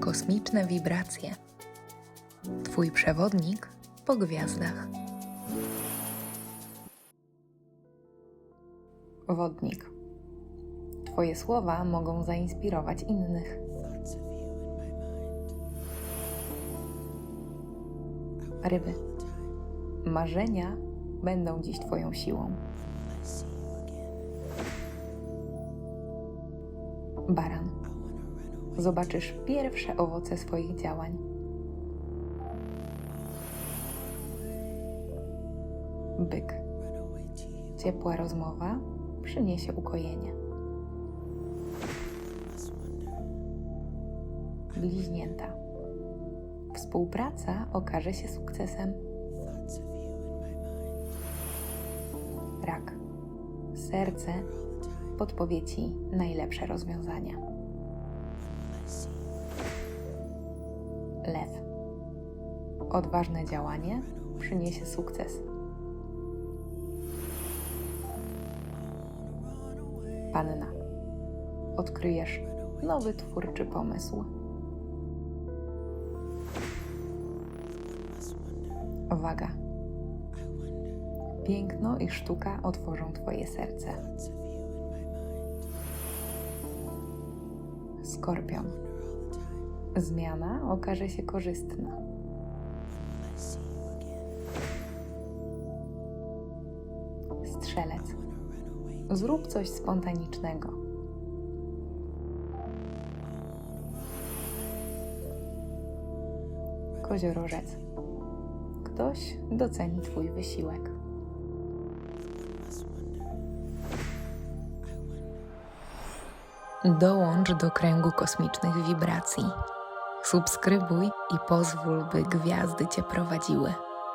Kosmiczne wibracje. Twój przewodnik po gwiazdach. Wodnik. Twoje słowa mogą zainspirować innych. Ryby. Marzenia będą dziś Twoją siłą. Baran. Zobaczysz pierwsze owoce swoich działań. Byk. Ciepła rozmowa przyniesie ukojenie. Bliźnięta. Współpraca okaże się sukcesem. Rak. Serce podpowie Ci najlepsze rozwiązania. Lew. Odważne działanie przyniesie sukces. Panna. Odkryjesz nowy twórczy pomysł. Waga. Piękno i sztuka otworzą Twoje serce. Skorpion. Zmiana okaże się korzystna. Strzelec. Zrób coś spontanicznego. Koziorożec. Ktoś doceni Twój wysiłek. Dołącz do kręgu kosmicznych wibracji. Subskrybuj i pozwól, by gwiazdy Cię prowadziły.